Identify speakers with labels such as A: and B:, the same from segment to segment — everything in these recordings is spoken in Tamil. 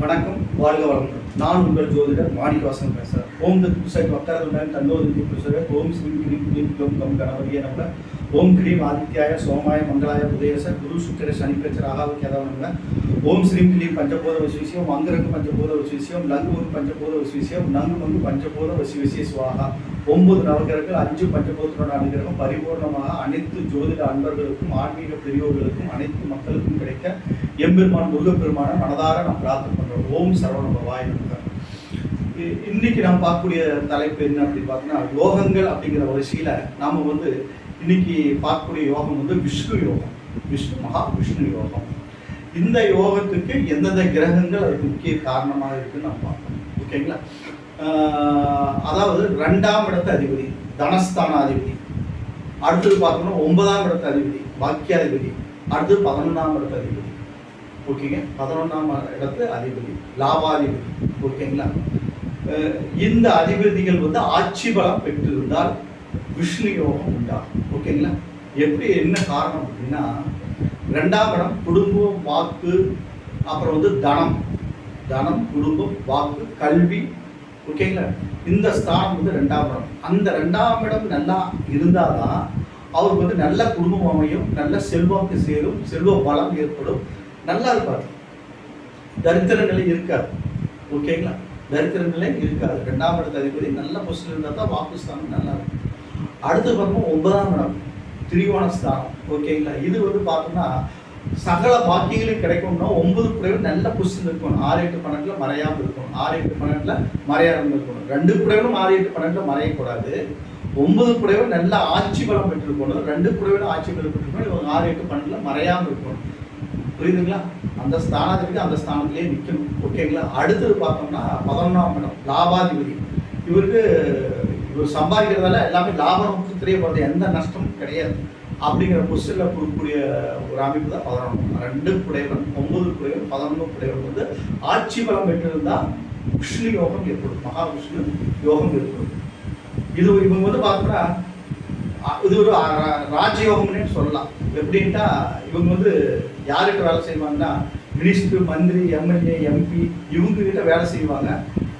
A: வணக்கம் வாழ்க வளமுடன். நான் உங்கள் ஜோதிடர் மாணிக்கவாசன் பேசுகிறேன் ஓம் தத்து சைட் வக்கரதுடன் தன்னோதி புருஷரே. ஓம் ஸ்ரீ கிரீம் கிரீம் கம் கம் கணபதியே நம்ம ஓம் கிரீம் ஆதித்யாய சோமாய மங்களாய உதயச குரு சுக்கர சனி பிரச்ச ராகாவு ஓம் ஸ்ரீம் கிரீம் பஞ்சபோத வசிவிசியம் அங்கரங்கு பஞ்சபோத வசிவிசியம் லங்கு பஞ்சபோத வசிவிசியம் நங்கு மங்கு பஞ்சபோத வசிவிசிய சுவாகா. ஒன்பது நவகிரகங்கள் அஞ்சு பஞ்சபோத்திர நவகிரகம் பரிபூர்ணமாக அனைத்து ஜோதிட அன்பர்களுக்கும் ஆன்மீக பெரியோர்களுக்கும் அனைத்து மக்களுக்கும் கிடைக்க எம்பெருமான் முருகப்பெருமான மனதார நாம் பிரார்த்தனை பண்றோம். ஓம் சரவண பவாய் இ- இன்னைக்கு நாம் பார்க்கக்கூடிய தலைப்பு என்ன அப்படின்னு பார்த்தீங்கன்னா யோகங்கள் அப்படிங்கிற வரிசையில நாம வந்து இன்னைக்கு பார்க்கக்கூடிய யோகம் வந்து விஷ்ணு யோகம். விஷ்ணு மகா விஷ்ணு யோகம். இந்த யோகத்துக்கு எந்தெந்த கிரகங்கள் அதுக்கு முக்கிய காரணமாக இருக்குன்னு நம்ம பார்க்கணும் ஓகேங்களா? அதாவது ரெண்டாம் இடத்து அதிபதி தனஸ்தான அதிபதி அடுத்தது பார்க்கணும் ஒன்பதாம் இடத்து அதிபதி பாக்கியாதிபதி. அடுத்தது பதினொன்றாம் இடத்து அதிபதி. ஓகேங்க பதினொன்றாம் இடத்து அதிபதி லாபாதிபதி. ஓகேங்களா இந்த அதிபதிகள் வந்து ஆட்சி பலம் பெற்றிருந்தால் விஷ்ணு யோகம் உண்டாகும். ஓகேங்களா எப்படி என்ன காரணம் அப்படின்னா ரெண்டாம் இடம் குடும்பம் வாக்கு அப்புறம் வந்து தனம். தனம் குடும்பம் வாக்கு கல்வி ஓகேங்களா இந்த ஸ்தானம் வந்து ரெண்டாம் இடம். அந்த ரெண்டாம் இடம் நல்லா இருந்தாதான் அவருக்கு வந்து நல்ல குடும்பம் அமையும் நல்ல செல்வாக்கு சேரும் செல்வ பலம் ஏற்படும். நல்லா இருப்பார். தரித்திர நிலை இருக்காது. ஓகேங்களா தரித்திர நிலை இருக்காது. ரெண்டாம் இடத்து அதிபதி நல்ல பொசிஷன் இருந்தால் தான் வாக்கு ஸ்தானம் நல்லா இருக்கும். அடுத்து பார்த்தோம்னா ஒன்பதாம் இடம். திரிகோண ஸ்தானம். ஓகேங்களா இது வந்து பார்த்தோம்னா சகல பாக்கியங்களும் கிடைக்கும்னா ஒன்பது குறைவு நல்ல பொசிஷன் இருக்கணும். ஆறு எட்டு பன்னெண்டுல மறையாமல் இருக்கணும். ஆறு எட்டு பன்னெண்டுல மறையாமல் இருக்கணும். ரெண்டு புடவையும் ஆறு எட்டு பன்னெண்டுல மறையக்கூடாது. ஒன்பது குறைவு நல்ல ஆட்சி பலம் பெற்றிருக்கணும். ரெண்டு புடவையும் ஆட்சி பலம் பெற்றிருக்கணும். இவங்க ஆறு எட்டு பன்னெண்டுல மறையாமல் இருக்கணும். புரியுதுங்களா? அந்த ஸ்தானாதிபதி அந்த ஸ்தானத்திலே நிற்கணும் ஓகேங்களா? அடுத்தது பார்த்தோம்னா பதினொன்றாம் இடம் லாபாதிபதி. இவருக்கு இவர் சம்பாதிக்கிறதால எல்லாமே லாபம் நமக்கு தெரியப்படுறது எந்த நஷ்டமும் கிடையாது. அப்படிங்கிற பொசிஷனில் கொடுக்கக்கூடிய ஒரு அமைப்பு தான் பதினொன்று ரெண்டு குடைவன் ஒன்பது குடைவன் பதினொன்று குடைவன் வந்து ஆட்சி பலம் பெற்றிருந்தால் விஷ்ணு யோகம் ஏற்படும். மகாவிஷ்ணு யோகம் ஏற்படும். இது இவங்க வந்து பார்த்தோம்னா இது ஒரு ராஜயோகம்னே சொல்லலாம். எப்படின்ட்டா இவங்க வந்து யாருக்கு வேலை செய்வாங்கன்னா மினிஸ்டர் மந்திரி எம்எல்ஏ எம்பி இவங்க கிட்ட வேலை செய்வாங்க.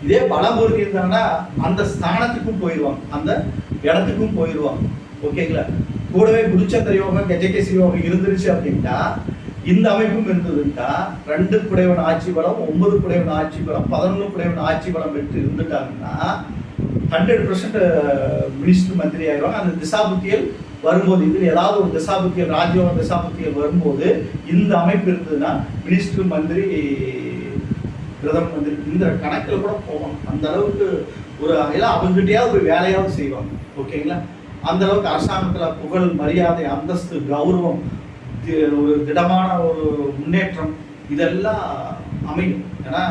A: இதே பலபூர்த்தி இருந்தாங்கன்னா அந்த ஸ்தானத்துக்கும் போயிடுவாங்க அந்த இடத்துக்கும் போயிடுவாங்க ஓகேங்களா? கூடவே குருச்சந்திர யோகம் கஜகேசி யோகம் இருந்துருச்சு அப்படின்ட்டா இந்த அமைப்பும் இருந்ததுன்னா ரெண்டு குடைவன் ஆட்சி பலம் ஒன்பது குடைவன் ஆட்சி பலம் பதினொன்று குடைவன் ஆட்சி பலம் பெற்று இருந்துட்டாங்கன்னா ஹண்ட்ரட் பர்சன்ட் மினிஸ்டர் மந்திரி ஆயிடுவாங்க. அந்த திசாபுத்தியல் வரும்போது இதில் ஏதாவது ஒரு திசாபுத்தியல் ராஜ்யோக திசாபுத்தியல் வரும்போது இந்த அமைப்பு இருந்ததுன்னா மினிஸ்டர் மந்திரி பிரதம மந்திரி இந்த கணக்கில் கூட போவாங்க அந்த அளவுக்கு ஒரு எல்லாம் அவங்ககிட்டயாவது ஒரு வேலையாவது செய்வாங்க. ஓகேங்களா? அந்த அளவுக்கு அரசாங்கத்தில் புகழ் மரியாதை அந்தஸ்து கௌரவம் தி- ஒரு திடமான ஒரு முன்னேற்றம் இதெல்லாம் அமையும். ஏன்னா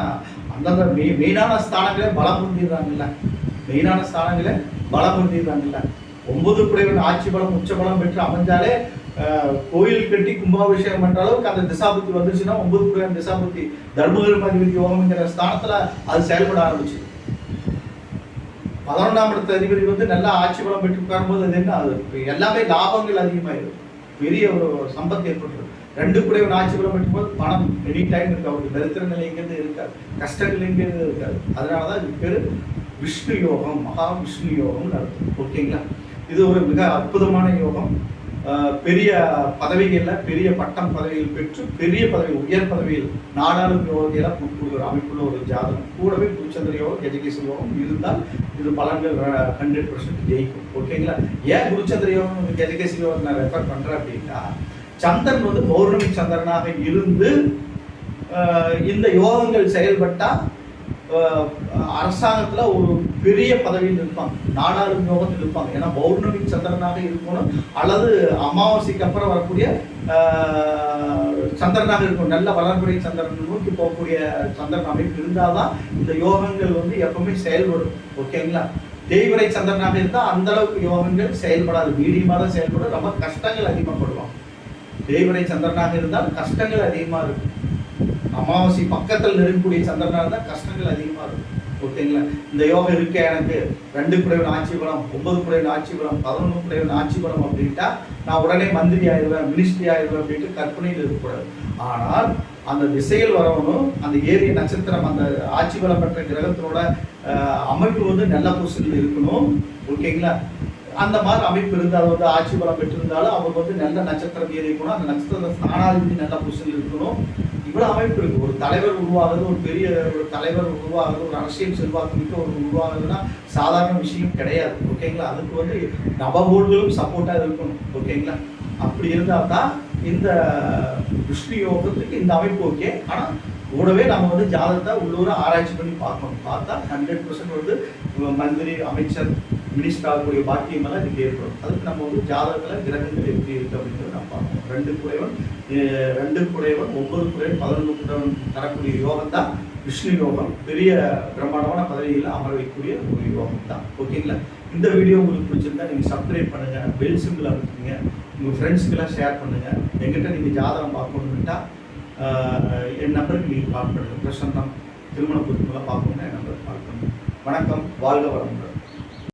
A: அந்தந்த மெய் மெயினான ஸ்தானங்களே பலம் பொருந்திடுறாங்கல்ல மெயினான ஸ்தானங்களே பலம் பொருந்திடுறாங்கல்ல ஒன்பது குடைவன் ஆட்சி பலம் உச்ச பலம் பெற்று அமைஞ்சாலே கோயில் கட்டி கும்பாபிஷேகம் பண்ற அளவுக்கு அந்த திசாபுத்தி வந்துச்சுன்னா ஒன்பது குடைவன் திசாபுத்தி தர்மகர்ம அதிபதி யோகம்ங்கிற ஸ்தானத்துல அது செயல்பட ஆரம்பிச்சு பதினொன்றாம் இடத்து அதிபதி வந்து நல்லா ஆட்சி பலம் பெற்று உட்காரும்போது அது என்ன? அது எல்லாமே லாபங்கள் அதிகமாயிடும் பெரிய ஒரு சம்பத்து ஏற்பட்டுரும் ரெண்டு குடைவன் ஆட்சி பலம் பெற்றும் போது பணம் எனி டைம் இருக்கு. அவருக்கு தரித்திர நிலைங்கிறது இருக்காது. கஷ்ட நிலைங்கிறது இருக்காது. அதனால தான் இது பேர் விஷ்ணு யோகம் மகா விஷ்ணு யோகம் நடத்தும் ஓகேங்களா இது ஒரு மிக அற்புதமான யோகம். பெரிய பதவிகளில் பெரிய பட்டம் பதவிகள் பெற்று பெரிய பதவி உயர் பதவியில் நாடாளும் யோகியெல்லாம் கொடுக்குற அமைப்புள்ள ஒரு ஜாதகம். கூடவே குருச்சந்திர யோகம் எஜுகேஷன் யோகம் இருந்தால் இது பலன்கள் ஹண்ட்ரட் பர்சன்ட் ஜெயிக்கும். ஓகேங்களா ஏன் குருச்சந்திர யோகம் எஜுகேஷன் யோகம் நான் ரெஃபர் பண்ணுறேன் அப்படின்னா சந்திரன் வந்து பௌர்ணமி சந்திரனாக இருந்து இந்த யோகங்கள் செயல்பட்டால் அரசாங்கத்தில் ஒரு பெரிய பதவியில் இருப்பாங்க நாடாளும் யோகத்தில் இருப்பாங்க ஏன்னா பௌர்ணமி சந்திரனாக இருக்கணும். அல்லது அமாவாசைக்கு அப்புறம் வரக்கூடிய சந்திரனாக இருக்கும் நல்ல வளர்முறை சந்திரன் நோக்கி போகக்கூடிய சந்திரன் அமைப்பு இருந்தாதான் இந்த யோகங்கள் வந்து எப்பவுமே செயல்படும். ஓகேங்களா? தேய்வரை சந்திரனாக இருந்தால் அந்த அளவுக்கு யோகங்கள் செயல்படாது. மீடியமாக தான் செயல்படும். ரொம்ப கஷ்டங்கள் அதிகமாக படுவாங்க தேய்வரை சந்திரனாக இருந்தால் கஷ்டங்கள் அதிகமாக இருக்கும். அமாவாசை பக்கத்தில் நெருங்கக்கூடிய சந்திரனாக இருந்தால் கஷ்டங்கள் அதிகமாக இருக்கும். ஓகேங்களா? இந்த யோகம் இருக்க எனக்கு? ரெண்டு குடைவன் ஆட்சி பலம் ஒன்பது குடைவன் ஆட்சி பலம் பதினொன்று குடைவன் ஆட்சி பலம் அப்படின்ட்டா நான் உடனே மந்திரி ஆயிடுவேன் மினிஸ்ட்ரி ஆயிடுவேன் அப்படின்ட்டு கற்பனையில் இருக்கக்கூடாது. ஆனால் அந்த திசையில் வரவனும் அந்த ஏரிய நட்சத்திரம் அந்த ஆட்சி பலம் பெற்ற கிரகத்தினோட அமைப்பு வந்து நல்ல பொசிஷனில் இருக்கணும். ஓகேங்களா? அந்த மாதிரி அமைப்பு இருந்தால் வந்து ஆட்சி பலம் பெற்றிருந்தாலும் அவங்க வந்து நல்ல நட்சத்திரம் ஏறி இருக்கணும். அந்த நட்சத்திரத்தை ஸ்தானாதிபதி நல்ல பொசிஷனில் இருக்கணும். இவ்வளவு அமைப்பு இருக்கு. ஒரு தலைவர் உருவாகுது ஒரு பெரிய ஒரு தலைவர் உருவாகுது ஒரு அரசியல் செல்வாக்கு மிக்க ஒரு உருவாகுதுன்னா சாதாரண விஷயம் கிடையாது. ஓகேங்களா அதுக்கு வந்து நவகோள்களும் சப்போர்ட்டாக இருக்கணும். ஓகேங்களா அப்படி இருந்தால் தான் இந்த விஷ்ணு யோகத்துக்கு இந்த அமைப்பு ஓகே ஆனால் கூடவே நம்ம வந்து ஜாதகத்தை உள்ளூர ஆராய்ச்சி பண்ணி பார்க்கணும். பார்த்தா ஹண்ட்ரட் பர்சன்ட் வந்து மந்திரி அமைச்சர் மினிஸ்டர் ஆகக்கூடிய பாக்கியம் எல்லாம் இதுக்கு ஏற்படும். அதுக்கு நம்ம வந்து ஜாதகத்தில் கிரகங்கள் எப்படி இருக்கு அப்படிங்கிறத நம்ம பார்க்கணும் ரெண்டு குறைவன் ரெண்டு குறைவன் ஒவ்வொரு குறைவன் பதினொன்று குறைவன் தரக்கூடிய யோகம் தான் விஷ்ணு யோகம். பெரிய பிரம்மாண்டமான பதவியில் அமர வைக்கக்கூடிய ஒரு யோகம் தான். ஓகேங்களா இந்த வீடியோ உங்களுக்கு பிடிச்சிருந்தா நீங்கள் சப்ஸ்கிரைப் பண்ணுங்க பெல் சிம்பிள் அமைச்சுங்க உங்கள் ஃப்ரெண்ட்ஸுக்கெல்லாம் ஷேர் பண்ணுங்க. எங்கிட்ட நீங்கள் ஜாதகம் பார்க்கணுன்னுட்டா என் நம்பருக்கு நீங்கள் கால் பண்ணுங்கள் பிரசன்னம் திருமண பொருட்களாக பார்க்கணுன்னா என் நம்பருக்கு கால் பண்ணுங்கள் வணக்கம் வாழ்க வளமுடன்.